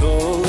those